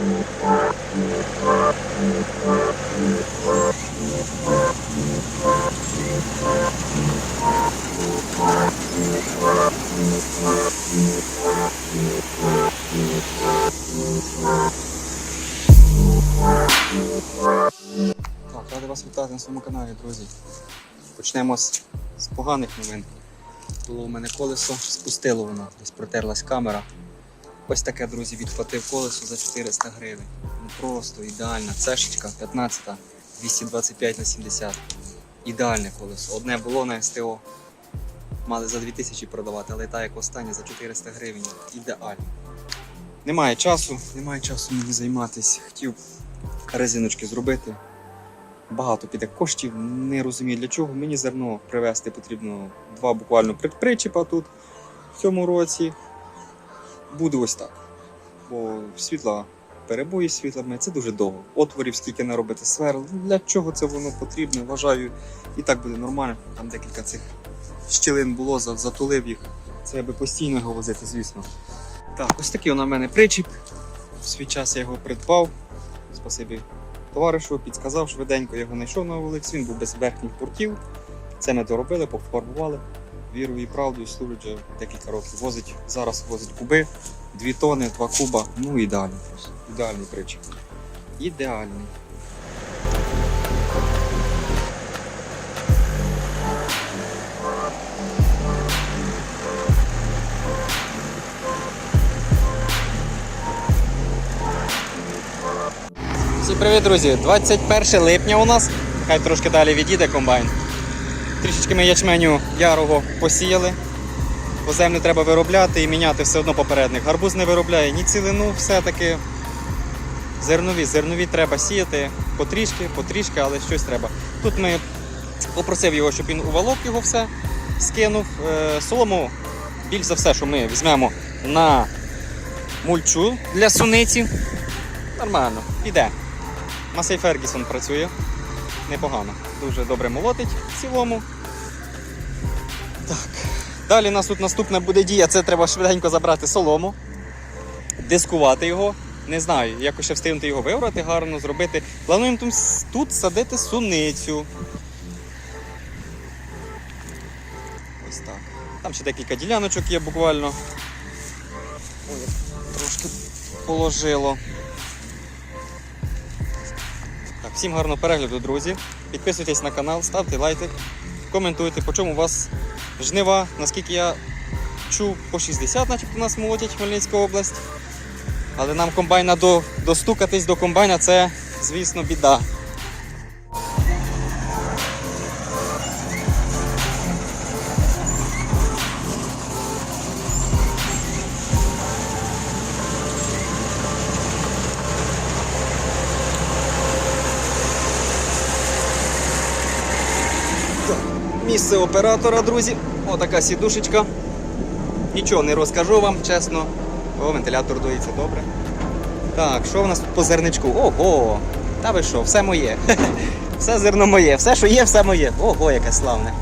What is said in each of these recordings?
Так, радий вас вітати на своєму каналі, друзі. Почнемо з, з поганих новин. Було у мене колесо, спустило воно, десь протерлась камера. Ось таке, друзі, відхватив колесо за 400 гривень. Ну просто ідеальна. Цешечка 15, 225 на 70. Ідеальне колесо. Одне було на СТО. Мали за 2000 продавати, але та як останнє за 400 гривень. Ідеально. Немає часу, немає часу мені займатися. Хотів резиночки зробити. Багато піде коштів, не розумію для чого. Мені зерно привезти потрібно два буквально причіпа тут в цьому році. Буде ось так. Бо світла, перебої з світлами це дуже довго. Отворів скільки наробити сверл. Для чого це воно потрібно? Вважаю, і так буде нормально. Там декілька цих щілин було, затулив їх. Це я би постійно його возити, звісно. Так, ось такий у мене причіп. В свій час я його придбав. Спасибі товаришу, підказав швиденько, його знайшов на вулиці. Він був без верхніх портів. Це ми доробили, пофарбували. Вірою і правдою служить вже декілька років. Возить, зараз возить куби, 2 тони, 2 куба. Ну ідеально просто. Ідеальний причіп. Ідеальний. Всім привіт, друзі! 21 липня у нас. Хай трошки далі відійде комбайн. Трішечки ми ячменю ярого посіяли. Бо землю треба виробляти і міняти все одно попередник. Гарбуз не виробляє ні цілину, все-таки зернові. Зернові треба сіяти потрішки, потрішки, але щось треба. Тут ми попросив його, щоб він уволок його все, скинув. Е, Солому більш за все, що ми візьмемо на мульчу для суниці. Нормально, піде. Масей Фергісон працює непогано. Дуже добре молотить в цілому. Так. Далі у нас тут наступна буде дія. Це треба швиденько забрати солому, дискувати його. Не знаю, якось ще встигнути його вибрати гарно, зробити. Плануємо тут, садити суницю. Ось так. Там ще декілька діляночок є буквально. Ой, трошки положило. Так, всім гарного перегляду, друзі. Підписуйтесь на канал, ставте лайки, коментуйте, по чому у вас жнива. Наскільки я чув, по 60, начебто у нас молотять Хмельницька область. Але нам комбайна до, достукатись до комбайна це, звісно, біда. Місце оператора, друзі. Отака сідушечка. Нічого не розкажу вам, чесно. О, вентилятор дується добре. Так, що в нас тут по зерничку? Ого! Та ви що, все моє. Все зерно моє, все, що є, все моє. Ого, яке славне.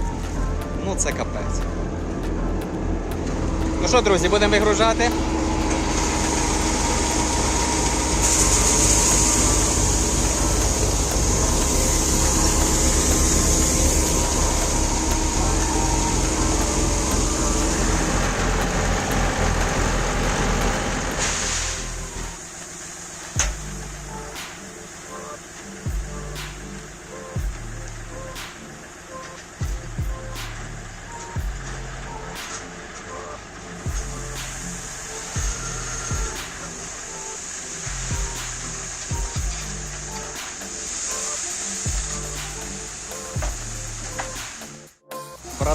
Ну це капець. Ну що, друзі, будемо вигружати.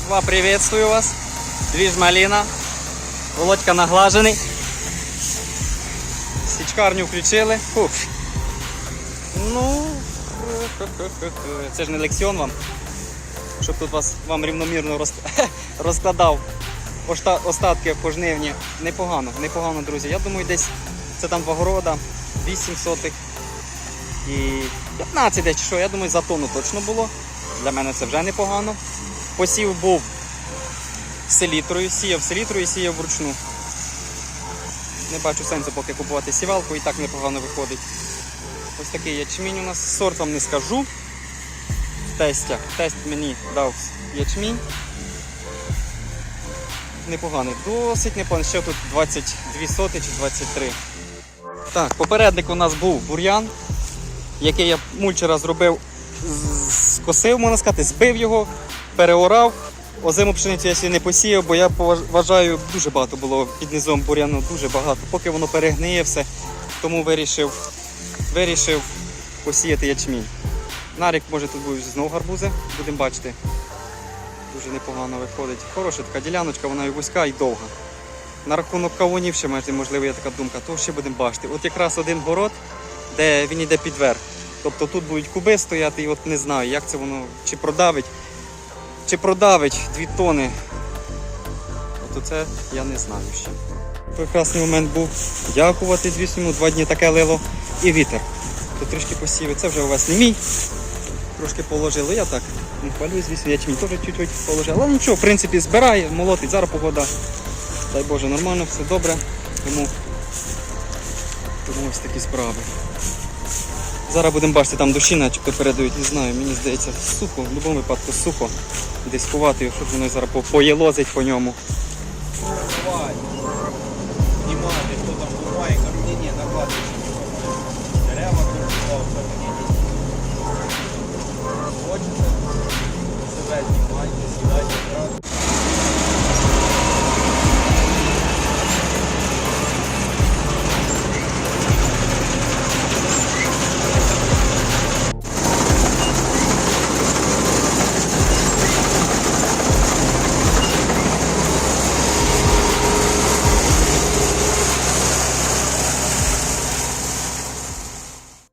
Братва, приветствую вас. Движ малина. Володька наглажений. Січкарню включили. Фух. Ну, це ж не лексіон вам. Щоб тут вас вам рівномірно роз- розкладав остатки пожнивні. Непогано, непогано, друзі. Я думаю, десь це там два города, 8 сотих і 15 десь що. Я думаю, за тонну точно було. Для мене це вже непогано. Посів був селітрою, сіяв селітрою сіяв вручну. Не бачу сенсу поки купувати сівалку і так непогано виходить. Ось такий ячмінь у нас. Сорт вам не скажу. В тестях. Тест мені дав ячмінь. Непоганий, досить непоганий. Ще тут 22 соти чи 23. Так, попередник у нас був бур'ян, який я мульчера зробив, скосив, можна сказати, збив його, переорав. Озиму пшеницю я ще не посіяв, бо я вважаю, дуже багато було під низом бур'яну, дуже багато. Поки воно перегниє все, тому вирішив, вирішив посіяти ячмінь. На рік, може, тут будуть знову гарбузи, будемо бачити. Дуже непогано виходить. Хороша така діляночка, вона і вузька, і довга. На рахунок кавунів ще можливо, є така думка, то ще будемо бачити. От якраз один город, де він йде під верх. Тобто тут будуть куби стояти, і от не знаю, як це воно чи продавить, чи продавить 2 тони. От це я не знаю ще. Прекрасний момент був дякувати, звісно, два дні таке лило і вітер. То трішки посіви. Це вже у вас не мій. Трошки положили, я так не хвалюю, звісно, ячмінь теж чуть-чуть положив. Але нічого, в принципі, збирає, молотить, зараз погода. Дай Боже, нормально, все добре. Тому, тому ось такі справи. Зараз будемо бачити, там душі начебто передають, не знаю, мені здається, сухо, в будь-якому випадку сухо. Десь ховати, щоб воно зараз по- поєлозить по ньому.